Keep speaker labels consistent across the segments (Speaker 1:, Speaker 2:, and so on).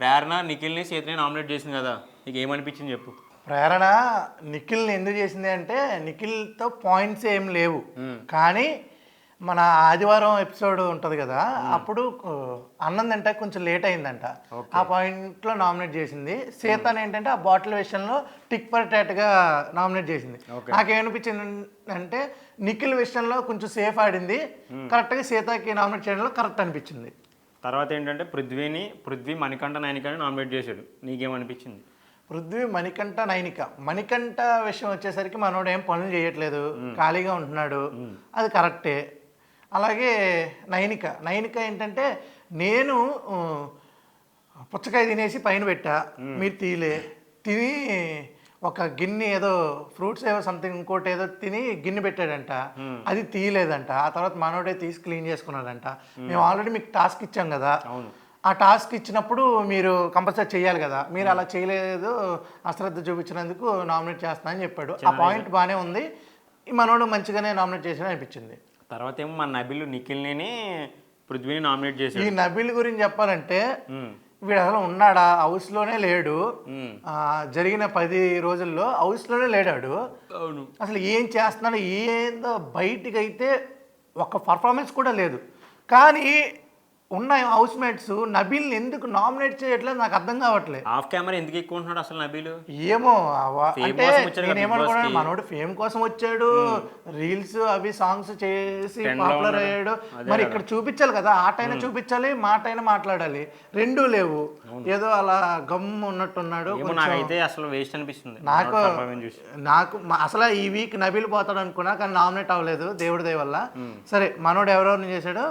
Speaker 1: ప్రేరణ నిఖిల్ని చేతిని నామినేట్ చేసింది కదా. నీకు ఏమనిపించింది చెప్పు.
Speaker 2: ప్రేరణ నిఖిల్ని ఎందుకు చేసింది అంటే నిఖిల్తో పాయింట్స్ ఏం లేవు. కానీ మన ఆదివారం ఎపిసోడ్ ఉంటుంది కదా అప్పుడు ఆ, అన్నం తింటే కొంచెం లేట్ అయిందంట. ఆ పాయింట్లో నామినేట్ చేసింది. సీతని ఏంటంటే ఆ బాటిల్ విషయంలో టిక్ ఫర్గా నామినేట్ చేసింది. నాకేమనిపించింది అంటే నిఖిల్ విషయంలో కొంచెం సేఫ్ ఆడింది. కరెక్ట్గా సీతకి నామినేట్ చేయడంలో కరెక్ట్ అనిపించింది.
Speaker 1: తర్వాత ఏంటంటే పృథ్వీని పృథ్వీ మణికంఠ నయనికని నామినేట్ చేశాడు. నీకేమనిపించింది?
Speaker 2: పృథ్వీ మణికంఠ నైనిక. మణికంఠ విషయం వచ్చేసరికి మనోడు ఏం పనులు చేయట్లేదు. ఖాళీగా ఉంటున్నాడు. అది కరెక్టే. అలాగే నైనిక. నైనిక ఏంటంటే నేను పుచ్చకాయ తినేసి పైన పెట్టా. మీరు తీలే. తిని ఒక గిన్నె ఏదో ఫ్రూట్స్ ఏదో సంథింగ్ ఇంకోటి ఏదో తిని గిన్నె పెట్టాడంట. అది తీయలేదంట. ఆ తర్వాత మనోడే తీసి క్లీన్ చేసుకున్నాడంట. మేము ఆల్రెడీ మీకు టాస్క్ ఇచ్చాం కదా. ఆ టాస్క్ ఇచ్చినప్పుడు మీరు కంపల్సరీ చేయాలి కదా. మీరు అలా చేయలేదు అశ్రద్ధ చూపించినందుకు నామినేట్ చేస్తున్నా అని చెప్పాడు. ఆ పాయింట్ బాగానే ఉంది. ఈ మనోడు మంచిగానే నామినేట్ చేసిన అనిపించింది.
Speaker 1: తర్వాత ఏమో మన నబిల్ నిఖిల్ని పృథ్వీని నామినేట్
Speaker 2: ఈ
Speaker 1: చేశాడు
Speaker 2: నబిల్ గురించి చెప్పాలంటే వీడు అసలు ఉన్నాడా? హౌస్లోనే లేడు. ఆ, జరిగిన పది రోజుల్లో హౌస్లోనే లేడాడు.
Speaker 1: అవును.
Speaker 2: అసలు ఏం చేస్తున్నాడు? ఏందో బయటికైతే ఒక పర్ఫార్మెన్స్ కూడా లేదు. కానీ ఉన్న హౌస్ మేట్స్ నబీల్ని ఎందుకు నామినేట్ చేయట్లేదు నాకు అర్థం కావట్లేదు.
Speaker 1: ఆఫ్ కెమెరా ఎందుకు ఎక్కువ ఉంటున్నాడు అసలు నబీలు?
Speaker 2: ఏమో అంటే
Speaker 1: కోసం వచ్చాడు కదా
Speaker 2: నేను
Speaker 1: Big Boss
Speaker 2: ఏమనుకున్నాను
Speaker 1: కి.
Speaker 2: మనోడు ఫేమ్ కోసం వచ్చాడు రీల్స్ అవి సాంగ్స్ చేసి పాపులర్. అయ్యాడు. మరి ఇక్కడ చూపించాలి కదా ఆట అయినా చూపించాలి మాట అయినా మాట్లాడాలి. రెండూ లేవు. ఏదో అలా గమ్ ఉన్నట్టున్నాడు
Speaker 1: నాకైతే అసలు వేస్ట్ అనిపిస్తుంది.
Speaker 2: నాకు నాకు అసలు ఈ వీక్ నబీల్ పోతాడు అనుకున్నా కానీ నామినేట్ అవ్వలేదు దేవుడి దయ వల్ల. సరే మనోడు ఎవరెవరిని చేశాడు?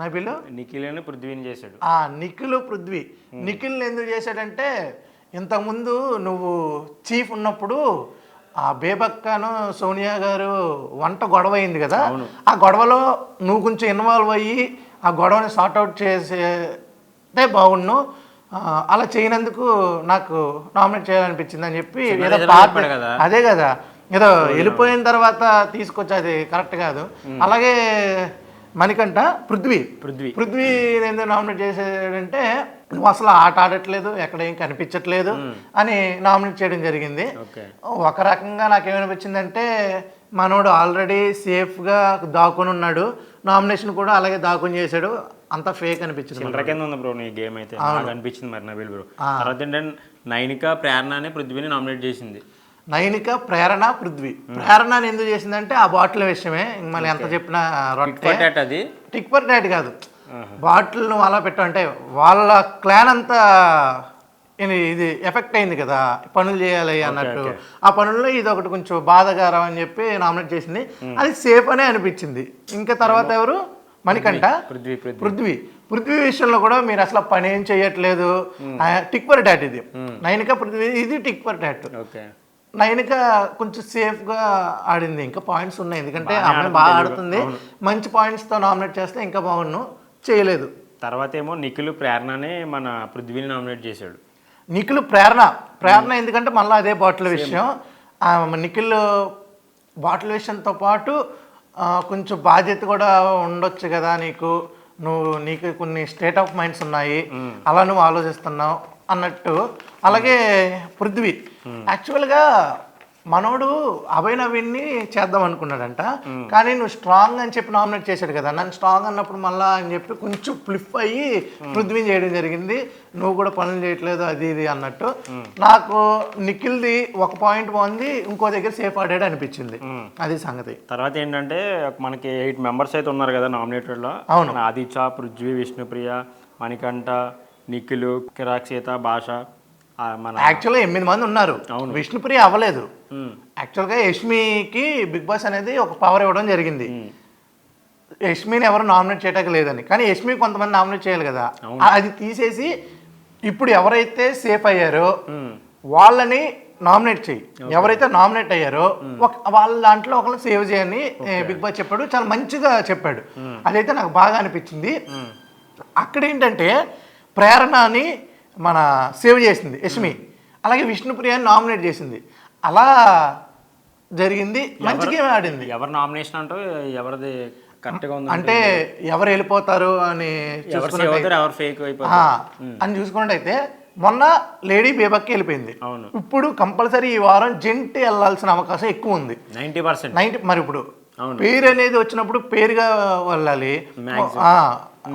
Speaker 2: నబీలు
Speaker 1: నిఖిల్ని పృథ్వీని చేశాడు.
Speaker 2: ఆ నిఖిల్ పృథ్వీ. నిఖిల్ని ఎందుకు చేశాడంటే ఇంతకుముందు నువ్వు చీఫ్ ఉన్నప్పుడు ఆ బేబక్కను సోనియా గారు వంట గొడవ అయింది కదా ఆ గొడవలో నువ్వు కొంచెం ఇన్వాల్వ్ అయ్యి ఆ గొడవని సార్ట్అవుట్ చేసే బాగుండు. అలా చేయనందుకు నాకు నామినేట్ చేయాలనిపించింది అని చెప్పి ఏదో
Speaker 1: కదా.
Speaker 2: అదే కదా. ఏదో వెళ్ళిపోయిన తర్వాత తీసుకొచ్చి అది కరెక్ట్ కాదు. అలాగే మణికంఠ పృథ్వీ.
Speaker 1: పృథ్వీ.
Speaker 2: పృథ్వీ ఎందుకు నామినేట్ చేసాడంటే నువ్వు అసలు ఆట ఆడట్లేదు ఎక్కడ ఏం కనిపించట్లేదు అని నామినేట్ చేయడం జరిగింది. ఒక రకంగా నాకేమనిపించిందంటే మనోడు ఆల్రెడీ సేఫ్గా దాక్కుని ఉన్నాడు. నామినేషన్ కూడా అలాగే దాక్కుని చేశాడు. అంత ఫేక్ అనిపించింది
Speaker 1: చిల్లర కింద ఉంది బ్రో నీ గేమ్ అయితే. అనిపించింది మరి నబీల్ బ్రో. తర్వాత ఏంటంటే నైనిక ప్రేరణ అని పృథ్వీని నామినేట్ చేసింది.
Speaker 2: నైనిక ప్రేరణ పృథ్వీ. ప్రేరణ ఎందుకు చేసిందంటే ఆ బాటిల్ విషయమే. మళ్ళీ ఎంత చెప్పినా రొట్టె.
Speaker 1: అది?
Speaker 2: టిక్ ఫర్ టాట్ కాదు. బాటిల్ నువ్వు అలా పెట్టు అంటే వాళ్ళ క్లాన్ అంతా ఇది ఎఫెక్ట్ అయింది కదా. పనులు చేయాలి అన్నట్టు. ఆ పనుల్లో ఇది ఒకటి కొంచెం బాధకరం అని చెప్పి నామినేట్ చేసింది. అది సేఫ్ అనే అనిపించింది. ఇంకా తర్వాత ఎవరు? మణికంఠ.
Speaker 1: పృథ్వీ పృథ్వీ
Speaker 2: పృథ్వీ. విషయంలో కూడా మీరు అసలు పని ఏం చేయట్లేదు. టిక్ ఫర్ టాట్ ఇది. నైనిక పృథ్వీ ఇది టిక్ టాట్.
Speaker 1: ఓకే.
Speaker 2: నైనిక కొంచెం సేఫ్గా ఆడింది. ఇంకా పాయింట్స్ ఉన్నాయి. ఎందుకంటే ఆమె బాగా ఆడుతుంది. మంచి పాయింట్స్తో నామినేట్ చేస్తే ఇంకా బాగున్ను చేయలేదు.
Speaker 1: తర్వాత ఏమో నిఖిల్ ప్రేరణని మన పృథ్వీని నామినేట్ చేశాడు.
Speaker 2: నిఖిల్ ప్రేరణ. ప్రేరణ ఎందుకంటే మళ్ళీ అదే బాటిల్ విషయం. నిఖిల్ బాటిల్ విషయంతో పాటు కొంచెం బాధ్యత కూడా ఉండొచ్చు కదా నీకు. నువ్వు నీకు కొన్ని స్టేట్ ఆఫ్ మైండ్స్ ఉన్నాయి. అలా నువ్వు ఆలోచిస్తున్నావు. అన్నట్టు. అలాగే పృథ్వీ. యాక్చువల్గా మనోడు అభయ్ నవీన్ని చేద్దాం అనుకున్నాడంట. కానీ నువ్వు స్ట్రాంగ్ అని చెప్పి నామినేట్ చేశాడు కదా. నన్ను స్ట్రాంగ్ అన్నప్పుడు మళ్ళా అని చెప్పి కొంచెం ఫ్లిప్ అయ్యి పృథ్వీని చేయడం జరిగింది. నువ్వు కూడా పనులు చేయట్లేదు అది ఇది అన్నట్టు. నాకు నిఖిల్ది ఒక పాయింట్ బాగుంది ఇంకో దగ్గర సేఫ్ ఆడాడు అనిపించింది. అది సంగతి.
Speaker 1: తర్వాత ఏంటంటే మనకి ఎయిట్ మెంబర్స్ అయితే ఉన్నారు కదా నామినేటెడ్లో
Speaker 2: అవును.
Speaker 1: ఆదిత్య పృథ్వీ విష్ణుప్రియ మణికంఠ నిఖిల్ కిరాక్ సీత భాష మన
Speaker 2: యాక్చువల్గా ఎనిమిది మంది ఉన్నారు.
Speaker 1: అవును.
Speaker 2: విష్ణుప్రియ అవ్వలేదు. యాక్చువల్గా యష్మికి బిగ్ బాస్ అనేది ఒక పవర్ ఇవ్వడం జరిగింది. యష్మిని ఎవరు నామినేట్ చేయడానికి లేదని. కానీ యష్మి కొంతమంది నామినేట్ చేయాలి కదా. అది తీసేసి ఇప్పుడు ఎవరైతే సేఫ్ అయ్యారో వాళ్ళని నామినేట్ చేయి. ఎవరైతే నామినేట్ అయ్యారో ఒక వాళ్ళ దాంట్లో ఒకరు సేవ్ చేయని బిగ్ బాస్ చెప్పాడు. చాలా మంచిగా చెప్పాడు. అదైతే నాకు బాగా అనిపించింది. అక్కడ ఏంటంటే ప్రేరణని మన సేవ్ చేసింది యష్మి. అలాగే విష్ణుప్రియని నామినేట్ చేసింది. అలా జరిగింది మంచిగా ఆడింది?
Speaker 1: ఎవరు నామినేషన్ అంటూ ఎవరిది కరెక్ట్గా ఉంది
Speaker 2: అంటే ఎవరు వెళ్ళిపోతారు అని
Speaker 1: ఎవరు ఫేక్
Speaker 2: అని చూసుకున్నట్టయితే మొన్న లేడీ బేబక్కి వెళ్ళిపోయింది.
Speaker 1: అవును.
Speaker 2: ఇప్పుడు కంపల్సరీ ఈ వారం జెంట్ వెళ్ళాల్సిన అవకాశం ఎక్కువ ఉంది.
Speaker 1: Ninety percent.
Speaker 2: నైన్టీ మరి ఇప్పుడు. పేరు అనేది వచ్చినప్పుడు పేరుగా వెళ్ళాలి.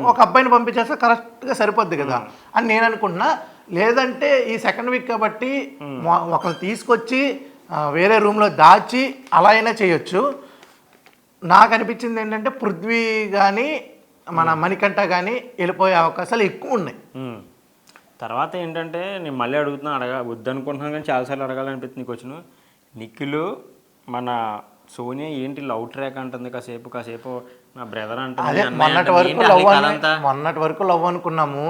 Speaker 2: ఒక అబ్బాయిని పంపించేస్తే కరెక్ట్గా సరిపోద్ది కదా. అని నేను అనుకుంటున్నా. లేదంటే ఈ సెకండ్ వీక్ కాబట్టి ఒకరిని తీసుకొచ్చి వేరే రూమ్లో దాచి అలా అయినా చేయొచ్చు. నాకు అనిపించింది ఏంటంటే పృథ్వీ కానీ మన మణికంఠ కానీ వెళ్ళిపోయే అవకాశాలు ఎక్కువ ఉన్నాయి.
Speaker 1: తర్వాత ఏంటంటే నేను మళ్ళీ అడుగుతున్నా అడగ వద్దనుకుంటున్నాను కానీ చాలాసార్లు అడగాలనిపిస్తుంది నీకు వచ్చిన నిఖిల్ మన సోనియా ఏంటి లవ్ ట్రాక్ అంటుంది కాసేపు కాసేపు
Speaker 2: అదే మొన్నటి. వరకు లవ్? మొన్నటి వరకు లవ్ అనుకున్నాము.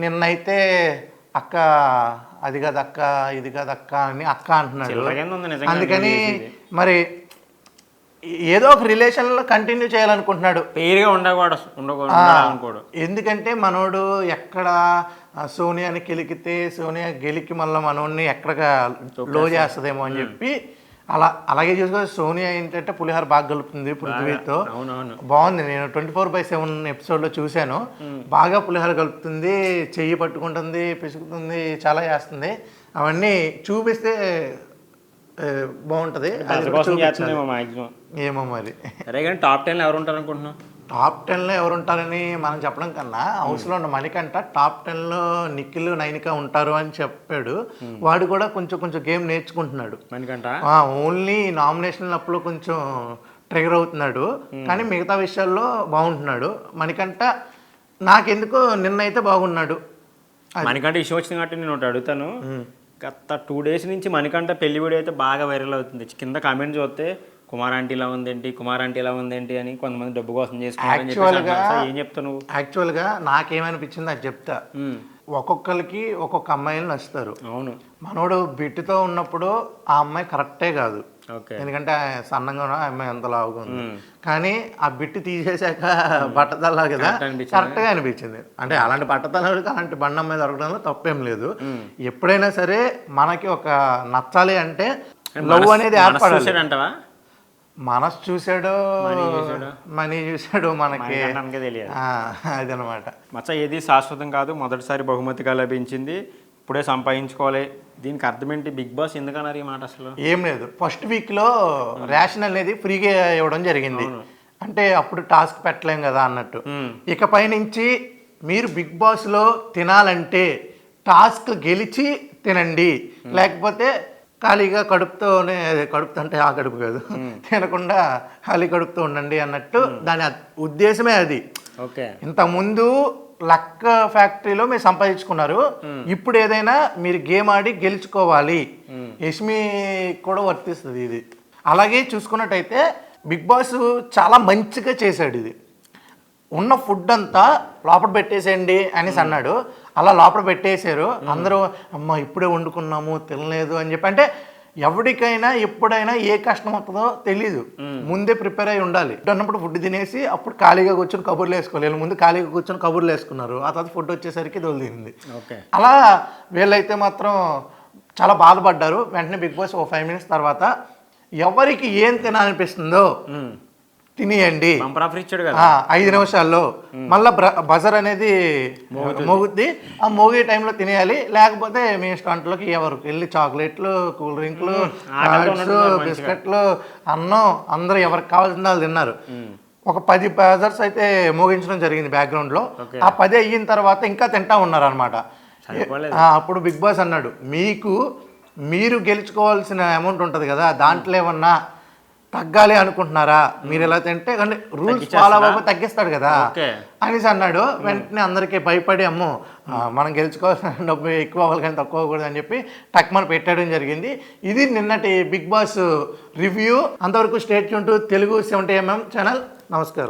Speaker 2: నిన్నైతే అక్క అది కాదు అక్క ఇది కాదు అక్క అని అక్క అంటున్నాడు అందుకని. మరి ఏదో ఒక రిలేషన్లో కంటిన్యూ చేయాలనుకుంటున్నాడు
Speaker 1: పేరుగా ఉండకూడదు ఉండకూడదు
Speaker 2: ఎందుకంటే మనోడు ఎక్కడ సోనియాని గెలికితే సోనియా గెలికి మళ్ళీ మనోడిని ఎక్కడగా లో చేస్తుందేమో అని చెప్పి అలా అలాగే చూసుకో సోనియా ఏంటంటే పులిహార బాగా కలుపుతుంది పృథ్వీతో. బాగుంది. నేను ట్వంటీ ఫోర్ బై సెవెన్ ఎపిసోడ్లో చూశాను. బాగా పులిహోర కలుపుతుంది చెయ్యి పట్టుకుంటుంది పిసుకుతుంది చాలా చేస్తుంది. అవన్నీ చూపిస్తే బాగుంటది. ఏమో మరి.
Speaker 1: సరే కానీ టాప్ టెన్లో ఎవరు ఉంటారు అనుకుంటున్నావు
Speaker 2: టాప్ టెన్లో ఎవరు ఉంటారని మనం చెప్పడం కన్నా హౌస్లో ఉన్న మణికంట టాప్ టెన్లో నిఖిల్ నైనిక ఉంటారు అని చెప్పాడు. వాడు కూడా కొంచెం కొంచెం గేమ్ నేర్చుకుంటున్నాడు.
Speaker 1: మనకంట
Speaker 2: ఓన్లీ నామినేషన్ అప్పుడు కొంచెం ట్రిగర్ అవుతున్నాడు. కానీ మిగతా విషయాల్లో బాగుంటున్నాడు. మనకంట నాకెందుకో నిన్నైతే బాగున్నాడు.
Speaker 1: మనకంట ఇష్యూ వచ్చింది కాబట్టి నేను ఒకటి అడుగుతాను. గత టూ డేస్ నుంచి మనకంట పెళ్ళి వీడియో అయితే బాగా వైరల్ అవుతుంది. కింద కామెంట్ చూస్తే కుమార్ ఆంటీ ఇలా ఉందేంటి? కుమార్ ఆంటీ ఇలా ఉందేంటి అని కొంతమంది డబ్బు కోసం. సార్, ఏం చెప్తావు నువ్వు?
Speaker 2: యాక్చువల్గా నాకేమనిపించింది అది చెప్తా. ఒక్కొక్కరికి ఒక్కొక్క అమ్మాయిలు నచ్చుతారు.
Speaker 1: అవును.
Speaker 2: మనోడు బిట్టుతో ఉన్నప్పుడు ఆ అమ్మాయి కరెక్టే కాదు. ఎందుకంటే సన్నంగా ఉన్న ఆ అమ్మాయి ఎంత లావుగా ఉంది. కానీ ఆ బిట్టు తీసేశాక బట్టతల్లా కదా
Speaker 1: Correct అనిపించింది.
Speaker 2: కరెక్ట్గా అనిపించింది. అంటే అలాంటి బట్టతల్లాడికి అలాంటి బండ మీద దొరకడంలో తప్పేం లేదు. ఎప్పుడైనా సరే మనకి ఒక నచ్చాలి అంటే లవ్ అనేది ఏర్పడాలి. మనసు చూసాడు
Speaker 1: మనీ చూసాడు.
Speaker 2: మనీ చూసాడు మనకి.
Speaker 1: తెలియదు.
Speaker 2: అదనమాట.
Speaker 1: మచ్చ ఏది శాశ్వతం కాదు మొదటిసారి బహుమతిగా లభించింది. ఇప్పుడే సంపాదించుకోవాలి. దీనికి అర్థం ఏంటి బిగ్ బాస్ ఎందుకన్నారు ఈ మాట అసలు?
Speaker 2: ఏం లేదు. ఫస్ట్ వీక్లో రేషన్ అనేది ఫ్రీగా ఇవ్వడం జరిగింది. అంటే అప్పుడు టాస్క్ పెట్టలేం కదా అన్నట్టు. ఇకపై నుంచి మీరు బిగ్ బాస్లో తినాలంటే టాస్క్ గెలిచి తినండి. లేకపోతే ఖాళీగా కడుపుతోనే కడుపుతో అంటే ఆ కడుపు కాదు. తినకుండా ఖాళీ కడుపుతో ఉండండి అన్నట్టు దాని ఉద్దేశమే అది.
Speaker 1: ఓకే.
Speaker 2: ఇంతకుముందు లక్క ఫ్యాక్టరీలో మీరు సంపాదించుకున్నారు. ఇప్పుడు ఏదైనా మీరు గేమ్ ఆడి గెలుచుకోవాలి. యష్మి కూడా వర్తిస్తుంది ఇది. అలాగే చూసుకున్నట్టయితే బిగ్ బాస్ చాలా మంచిగా చేశాడు ఇది. ఉన్న ఫుడ్ అంతా లోపల పెట్టేసేయండి అనేసి అన్నాడు. అలా లోపల పెట్టేశారు. అందరూ అమ్మ ఇప్పుడే వండుకున్నాము తినలేదు అని చెప్పి అంటే ఎవరికైనా ఎప్పుడైనా ఏ కష్టం వస్తుందో తెలీదు. ముందే ప్రిపేర్ అయి ఉండాలి. ఫుడ్ అన్నప్పుడు ఫుడ్ తినేసి అప్పుడు ఖాళీగా కూర్చొని కబుర్లు వేసుకోవాలి. ముందు ఖాళీగా కూర్చొని కబుర్లు వేసుకున్నారు. ఆ తర్వాత ఫుడ్ వచ్చేసరికి దొలు తింది
Speaker 1: ఓకే.
Speaker 2: అలా వీళ్ళైతే మాత్రం చాలా బాధపడ్డారు. వెంటనే బిగ్ బాస్ ఓ ఫైవ్ మినిట్స్ తర్వాత ఎవరికి ఏం తినాలనిపిస్తుందో తినేయండి. ఐదు నిమిషాల్లో మళ్ళా బజర్ అనేది మోగుద్ది. ఆ మోగే టైంలో తినేయాలి. లేకపోతే మీ స్టంట్లోకి ఎవరు వెళ్ళి చాక్లెట్లు కూల్ డ్రింక్లు. బిస్కెట్లు అన్నం అందరూ ఎవరికి కావాల్సిన వాళ్ళు తిన్నారు. ఒక పది బజర్స్ అయితే మోగించడం జరిగింది background లో
Speaker 1: Okay.
Speaker 2: ఆ పది అయిన తర్వాత ఇంకా తింటా ఉన్నారు అనమాట. అప్పుడు బిగ్ బాస్ అన్నాడు మీకు మీరు గెలుచుకోవాల్సిన అమౌంట్ ఉంటుంది కదా దాంట్లో ఏమన్నా తగ్గాలి అనుకుంటున్నారా? మీరు ఎలా తింటే అంటే రూల్స్? ఫాలో అవ్వకపోతే తగ్గిస్తాడు కదా. అనేసి అన్నాడు. వెంటనే అందరికీ భయపడి అమ్మో మనం గెలుచుకోవాల్సిన డబ్బు ఎక్కువ అవ్వాలి కానీ తక్కువ అవ్వకూడదు అని చెప్పి టక్మన్ పెట్టడం జరిగింది. ఇది నిన్నటి బిగ్ బాస్ రివ్యూ. అంతవరకు స్టేట్ యూన్ to Telugu seventy MM channel. నమస్కారం.